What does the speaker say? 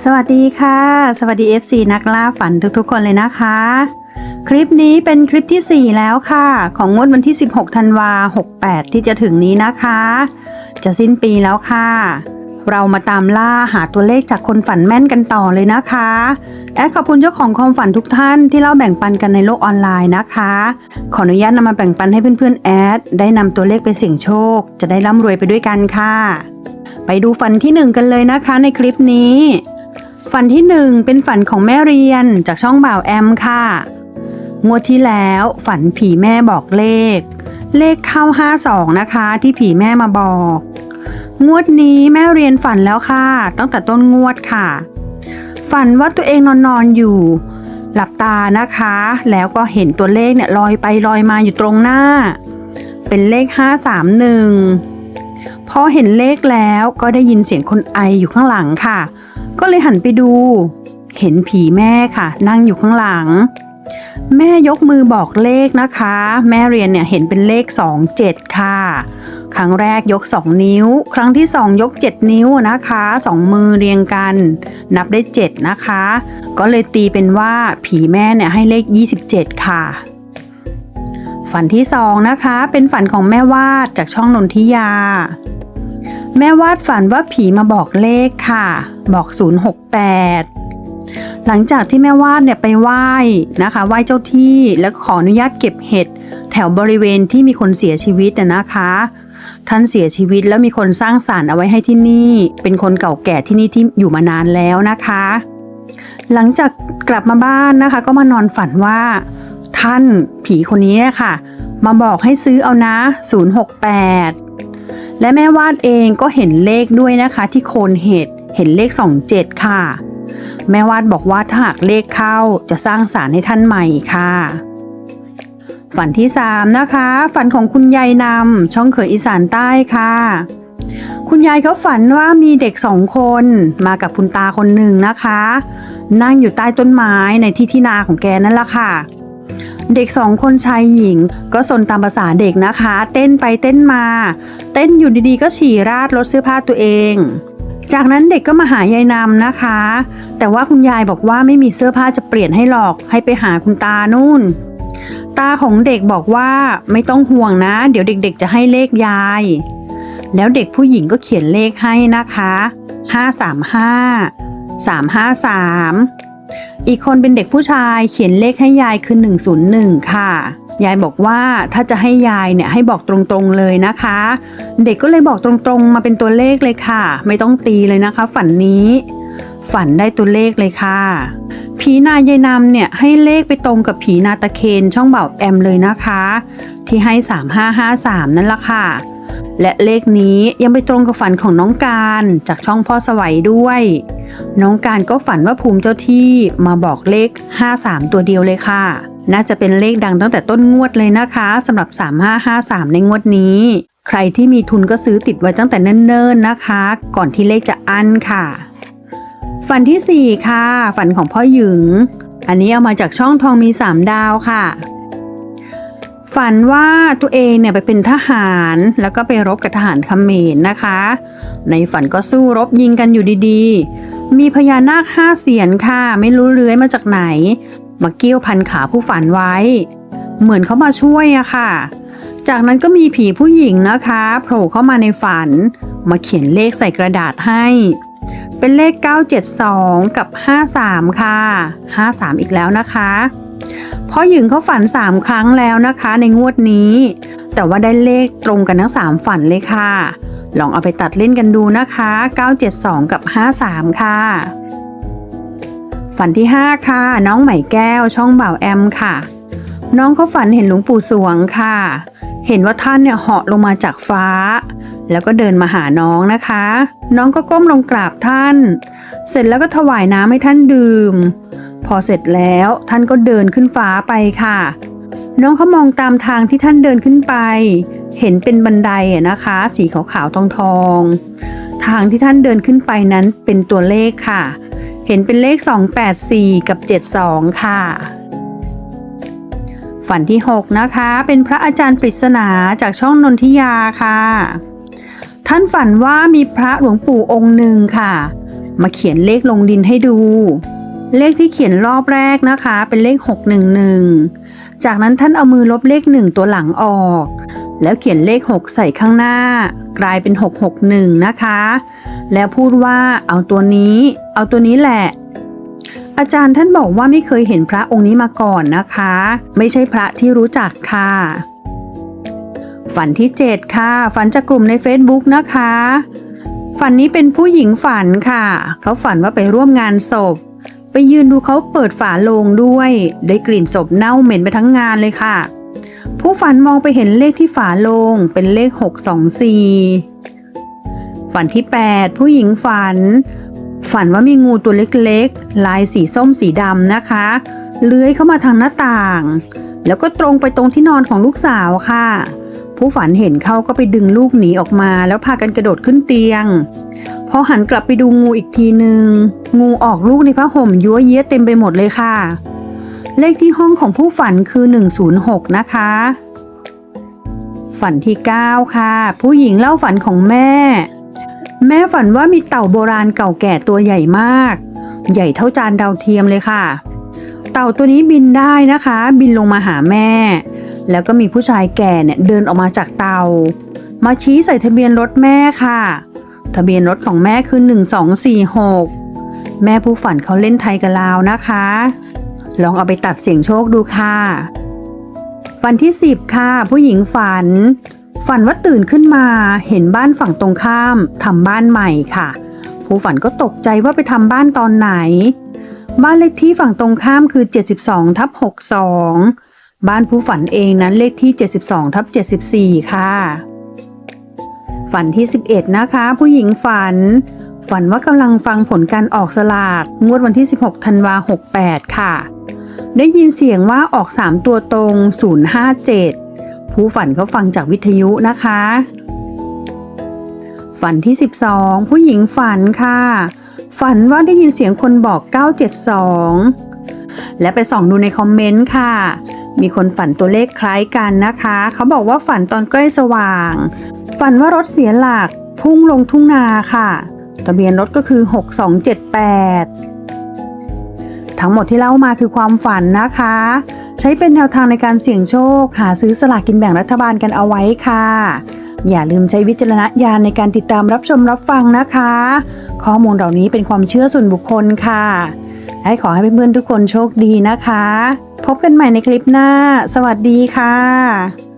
สวัสดีค่ะ สวัสดี FC นักล่าฝันทุกๆ คนเลยนะคะ คลิปนี้เป็นคลิปที่ 4 แล้วค่ะ ของงวดวันที่ 16ธันวา68 ที่จะถึงนี้นะคะ จะสิ้นปีแล้วค่ะ เรามาตามล่าหาตัวเลขจากคนฝันแม่นกันต่อเลยนะคะแอดขอบคุณเจ้าของความฝันทุกท่านที่เล่าแบ่งปันกันในโลกออนไลน์นะคะ ขออนุญาตนำมาแบ่งปันให้เพื่อนๆแอดได้นำตัวเลขไปเสี่ยงโชค จะได้ร่ำรวยไปด้วยกันค่ะ ไปดูฝันที่หนึ่งกันเลยนะคะในคลิปนี้ ฝันที่หนึ่งเป็นฝันของแม่เรียนจากช่องบ่าวแอมค่ะ งวดที่แล้วฝันผีแม่บอกเลข เลขเข้า 52 นะคะที่ผีแม่มาบอก งวดนี้แม่เรียนฝันแล้วค่ะ ตั้งแต่ต้นงวดค่ะ ฝันว่าตัวเองนอนนอนอยู่ หลับตานะคะ แล้วก็เห็นตัวเลขเนี่ยลอยไปลอยมาอยู่ตรงหน้า เป็นเลข 531พอเห็นเลขแล้วก็ได้ยินเสียงคนไออยู่ข้างหลังค่ะ ก็เลยหันไปดู เห็นผีแม่ค่ะ นั่งอยู่ข้างหลัง แม่ยกมือบอกเลขนะคะ แม่เรียนเนี่ยเห็นเป็นเลข 27 ค่ะ ครั้งแรกยก 2 นิ้ว ครั้งที่ 2 ยก 7 นิ้วนะคะสองมือเรียงกัน นับได้ 7 นะคะ ก็เลยตีเป็นว่าผีแม่เนี่ยให้เลข 27 ค่ะฝันที่ 2 นะคะ เป็นฝันของแม่วาดจากช่องนนทิยา แม่วาดฝันว่าผีมาบอกเลขค่ะ บอก 068 หลังจากที่แม่วาดเนี่ยไปไหว้นะคะไหว้เจ้าที่แล้วขออนุญาตเก็บเห็ดแถวบริเวณที่มีคนเสียชีวิตน่ะนะคะ ท่านเสียชีวิตแล้วมีคนสร้างศาลเอาไว้ให้ที่นี่ เป็นคนเก่าแก่ที่นี่ที่อยู่มานานแล้วนะคะ หลังจากกลับมาบ้านนะคะ ก็มานอนฝันว่า ท่านผีคนนี้ค่ะ มาบอกให้ซื้อเอานะ 068 และแม่วาดเองก็เห็นเลขด้วยนะคะที่โคนเห็ดเห็นเลข 27 ค่ะ แม่วาดบอกว่าถ้าหากเลขเข้าจะสร้างสารให้ท่านใหม่ค่ะ ฝันที่ 3 นะคะ ฝันของคุณยายนำช่องเขยอีสานใต้ค่ะ คุณยายเขาฝันว่ามีเด็กสองคนมากับคุณตาคนหนึ่งนะคะ นั่งอยู่ใต้ต้นไม้ในที่ที่นาของแกนั่นแหละค่ะเด็กสองคนชายหญิงก็สนตามภาษาเด็กนะคะ เต้นไปเต้นมา เต้นอยู่ดีๆ ก็ฉี่ราดรถเสื้อผ้าตัวเอง จากนั้นเด็กก็มาหายายนำนะคะ แต่ว่าคุณยายบอกว่าไม่มีเสื้อผ้าจะเปลี่ยนให้หรอก ให้ไปหาคุณตานู่น ตาของเด็กบอกว่าไม่ต้องห่วงนะ เดี๋ยวเด็กๆ จะให้เลขยาย แล้วเด็กผู้หญิงก็เขียนเลขให้นะคะ535 353 อีกคนเป็นเด็กผู้ชายเขียนเลขให้ยายคือ 101 ค่ะ ยายบอกว่าถ้าจะให้ยายเนี่ยให้บอกตรงๆเลยนะคะ เด็กก็เลยบอกตรงๆ มาเป็นตัวเลขเลยค่ะ ไม่ต้องตีเลยนะคะ ฝันนี้ ฝันได้ตัวเลขเลยค่ะ ผีนายายนำเนี่ยให้เลขไปตรงกับผีนาตะเคนช่องเบ่าแอมเลยนะคะ ที่ให้ 3553 นั่นละค่ะ และเลขนี้ยังไปตรงกับฝันของน้องการจากช่องพ่อสวัยด้วย น้องการก็ฝันว่าภูมิเจ้าที่มาบอกเลข 53 ตัวเดียวเลยค่ะ น่าจะเป็นเลขดังตั้งแต่ต้นงวดเลยนะคะสำหรับ 3553 ในงวดนี้ ใครที่มีทุนก็ซื้อติดไว้ตั้งแต่เนิ่นๆนะคะ ก่อนที่เลขจะอั้นค่ะ ฝันที่ 4 ค่ะ ฝันของพ่อหยึงอันนี้เอามาจากช่องทองมี 3 ดาวค่ะ ฝันว่าตัวเองเนี่ยไปเป็นทหารแล้วก็ไปรบกับทหารเขมรนะคะ ในฝันก็สู้รบยิงกันอยู่ดีๆมีพญานาคห้าเสียนค่ะ ไม่รู้เลื้อยมาจากไหน มาเกี้ยวพันขาผู้ฝันไว้ เหมือนเขามาช่วยอะค่ะ จากนั้นก็มีผีผู้หญิงนะคะโผล่เข้ามาในฝัน มาเขียนเลขใส่กระดาษให้ เป็นเลข 972 กับ 53 ค่ะ 53 อีกแล้วนะคะพ่อหญิงเขาฝัน 3 ครั้งแล้วนะคะในงวดนี้ แต่ว่าได้เลขตรงกันทั้ง 3 ฝันเลยค่ะ ลองเอาไปตัดเล่นกันดูนะคะ 972 กับ 53 ค่ะ ฝันที่ 5 ค่ะ น้องไหมแก้วช่องบ่าวแอมค่ะ น้องเขาฝันเห็นหลวงปู่สวงค่ะ เห็นว่าท่านเนี่ยเหาะลงมาจากฟ้า แล้วก็เดินมาหาน้องนะคะ น้องก็ก้มลงกราบท่าน เสร็จแล้วก็ถวายน้ำให้ท่านดื่ม พอเสร็จแล้วท่านก็เดินขึ้นฟ้าไปค่ะ น้องเขามองตามทางที่ท่านเดินขึ้นไป เห็นเป็นบันไดนะคะ สีขาวๆทองๆทางที่ท่านเดินขึ้นไปนั้นเป็นตัวเลขค่ะ ห็นเป็นเลข 284 กับ 72 ค่ะ ฝันที่ 6 นะคะ เป็นพระอาจารย์ปริศนาจากช่องนนทิยาค่ะ ท่านฝันว่ามีพระหลวงปู่องค์หนึ่งค่ะ มาเขียนเลขลงดินให้ดู เลขที่เขียนรอบแรกนะคะ เป็นเลข 611 จากนั้นท่านเอามือลบเลข1ตัวหลังออก แล้วเขียนเลข 6 ใส่ข้างหน้า กลายเป็น 661 นะคะ แล้วพูดว่าเอาตัวนี้ เอาตัวนี้แหละ อาจารย์ท่านบอกว่าไม่เคยเห็นพระองค์นี้มาก่อนนะคะ ไม่ใช่พระที่รู้จักค่ะ ฝันที่ 7 ค่ะ ฝันจากกลุ่มใน Facebook นะคะ ฝันนี้เป็นผู้หญิงฝันค่ะ เขาฝันว่าไปร่วมงานศพ ไปยืนดูเขาเปิดฝาโลงด้วย ได้กลิ่นศพเน่าเหม็นไปทั้งงานเลยค่ะ ผู้ฝันมองไปเห็นเลขที่ฝาโลงเป็นเลข 624 ฝันที่ 8 ผู้หญิงฝัน ฝันว่ามีงูตัวเล็กๆ ลายสีส้มสีดำนะคะ เลื้อยเข้ามาทางหน้าต่าง แล้วก็ตรงไปตรงที่นอนของลูกสาวค่ะ ผู้ฝันเห็นเขาก็ไปดึงลูกหนีออกมา แล้วพากันกระโดดขึ้นเตียงพอหันกลับไปดูงูอีกทีหนึ่งงูออกลูกในผ้าห่มยัวเยี้ยเต็มไปหมดเลยค่ะ เลขที่ห้องของผู้ฝันคือ 106 นะคะ ฝันที่ 9 ค่ะ ผู้หญิงเล่าฝันของแม่ แม่ฝันว่ามีเต่าโบราณเก่าแก่ตัวใหญ่มาก ใหญ่เท่าจานดาวเทียมเลยค่ะ เต่าตัวนี้บินได้นะคะ บินลงมาหาแม่ แล้วก็มีผู้ชายแก่เนี่ยเดินออกมาจากเตามาชี้ใส่ทะเบียนรถแม่ค่ะ ทะเบียนรถของแม่คือ 1246 แม่ผู้ฝันเขาเล่นไทยกับลาวนะคะ ลองเอาไปตัดเสียงโชคดูค่ะ ฝันที่ 10 ค่ะ ผู้หญิงฝัน ฝันว่าตื่นขึ้นมาเห็นบ้านฝั่งตรงข้ามทำบ้านใหม่ค่ะ ผู้ฝันก็ตกใจว่าไปทำบ้านตอนไหน บ้านเลขที่ฝั่งตรงข้ามคือ 72ทับ62 บ้านผู้ฝันเองนั้นเลขที่ 72ทับ74 ค่ะ ฝันที่ 11 นะคะ ผู้หญิงฝันฝันว่ากำลังฟังผลการออกสลาก งวดวันที่ 16 ธันวา68 ค่ะ ได้ยินเสียงว่าออก 3 ตัวตรง 057 ผู้ฝันเขาฟังจากวิทยุนะคะ ฝันที่ 12 ผู้หญิงฝันค่ะ ฝันว่าได้ยินเสียงคนบอก 972 และไปส่องดูในคอมเมนต์ค่ะ มีคนฝันตัวเลขคล้ายกันนะคะ เขาบอกว่าฝันตอนใกล้สว่าง ฝันว่ารถเสียหลักพุ่งลงทุ่งนาค่ะ ทะเบียนรถก็คือ 6278 ทั้งหมดที่เล่ามาคือความฝันนะคะ ใช้เป็นแนวทางในการเสี่ยงโชค หาซื้อสลากกินแบ่งรัฐบาลกันเอาไว้ค่ะ อย่าลืมใช้วิจารณญาณในการติดตามรับชมรับฟังนะคะ ข้อมูลเหล่านี้เป็นความเชื่อส่วนบุคคลค่ะให้ขอให้เพื่อนๆทุกคนโชคดีนะคะ พบกันใหม่ในคลิปหน้า สวัสดีค่ะ